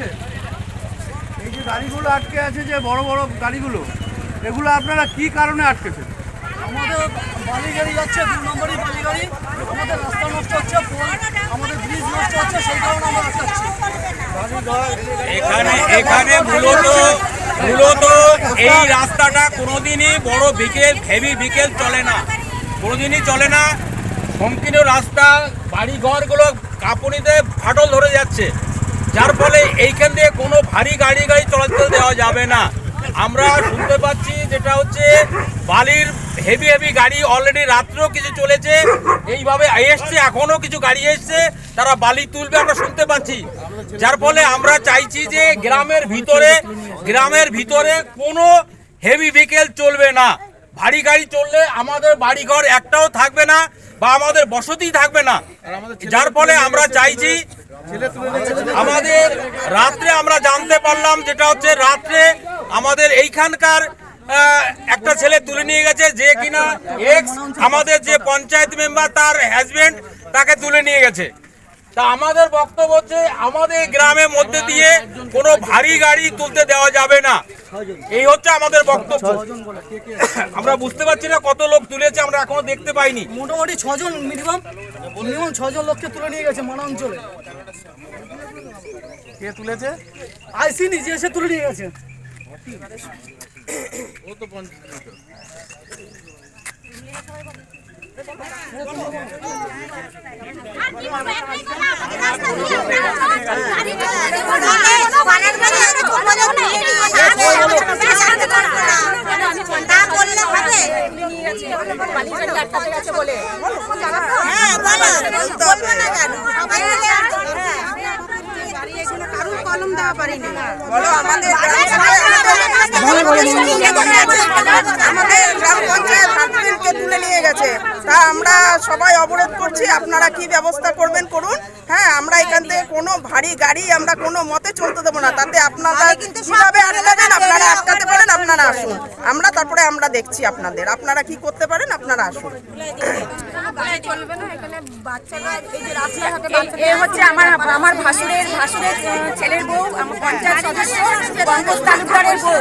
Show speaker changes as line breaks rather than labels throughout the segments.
আছে? এই যে গাড়িগুলো আটকে আছে যে বড় বড় গাড়িগুলো এগুলো আপনারা কি কারণে আটকেছেন?
আমাদের বালি গাড়ি যাচ্ছে দু নম্বরই বালি গাড়ি আমাদের রাস্তা নষ্ট হচ্ছে পোল আমাদের ব্রিজ নষ্ট হচ্ছে সেই কারণে আমরা আটকাচ্ছি।
এখানে এখানে মূলত মূলত এই রাস্তাটা কোনোদিনই বড় বিকেল হেভি বিকেল চলে না। কোনোদিনই চলে না। সংকীর্ণ রাস্তা বাড়ি ঘরগুলো কাঁপুনিতে ফাটল ধরে যাচ্ছে। যার ফলে এইখান দিয়ে কোনো ভারী গাড়ি গাড়ি চলাচল দেওয়া যাবে না। আমরা শুনতে পাচ্ছি যেটা হচ্ছে বালির হেভি হেভি গাড়ি অলরেডি রাত্রেও কিছু চলেছে। এইভাবে এসছে, এখনও কিছু গাড়ি এসছে, তারা বালি তুলবে, আমরা শুনতে পাচ্ছি। যার ফলে আমরা চাইছি যে গ্রামের ভিতরে গ্রামের ভিতরে কোনো হেভি ভেহিকেল চলবে না। ভারী গাড়ি চললে আমাদের বাড়িঘর একটাও থাকবে না বা আমাদের বসতি থাকবে না। যার ফলে আমরা চাইছি আমাদের রাত্রে আমরা জানতে পারলাম যেটা হচ্ছে রাত্রে আমাদের এইখানকার একটা ছেলে তুলে নিয়ে গেছে যে কিনা এক্স আমাদের যে পঞ্চায়েত মেম্বার তার হাজবেন্ড তাকে তুলে নিয়ে গেছে। তা আমাদের বক্তব্য হচ্ছে আমাদের গ্রামের মধ্যে দিয়ে কোনো ভারী গাড়ি তুলতে দেওয়া যাবে না। এই হচ্ছে আমাদের বক্তব্য। আমরা বুঝতে পারছি না কত লোক তুলেছে আমরা এখনও দেখতে পাইনি।
মোটামুটি ছজন মিনিমাম মিনিমাম ছজন লোককে তুলে নিয়ে গেছে মানা অঞ্চলে।
কে তুলেছে?
আইসি নিজে এসে তুলে নিয়ে গেছে।
হ্যাঁ বলো না কেন? সবাই মিলে কলম দেওয়া পারিনি বলো আমাদের আমাদের গ্রাম পঞ্চায়েত তা আমরা সবাই অবরোধ করছি আপনারা কি ব্যবস্থা করবেন করুন। হ্যাঁ আমরা এখান থেকে কোনো ভারী গাড়ি আমরা কোনো মতে চলতে দেবো না তাতে আপনারা কীভাবে আটকাবেন আপনারা আটকাতে পারেন আপনারা আসুন। আমরা তারপরে আমরা দেখছি আপনাদের আপনারা কি করতে পারেন আপনারা আসুন।
হচ্ছে আমার আমার ভাসুরের ভাসুরের ছেলের বউ আমার পঞ্চায়েত সদস্য পঙ্কজ তালুকদারের বউ।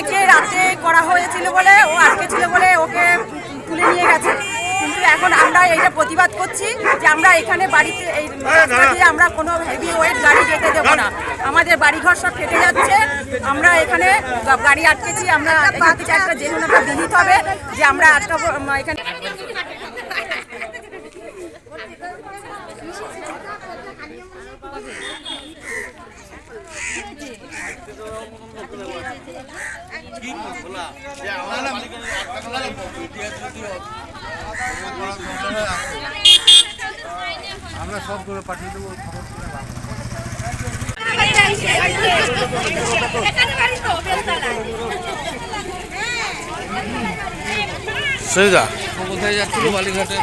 একে রাতে করা হয়েছিল বলে ও আটকে ছিল বলে ওকে তুলে নিয়ে গেছে কিন্তু এখন আমরা এইটা প্রতিবাদ করছি যে আমরা এখানে বাড়িতে এই রাস্তা দিয়ে আমরা কোনো হেভি ওয়েট গাড়ি যেতে দেবো না। আমাদের বাড়িঘর সব ফেটে যাচ্ছে। আমরা এখানে গাড়ি আটকেছি। আমরা থেকে একটা যে কোনো বিহিত হবে যে আমরা আটকাবো এখানে
আমরা সবগুলো পাঠিয়ে দেবো
সৈগা
কোথায় যাচ্ছিল বালিঘাটে?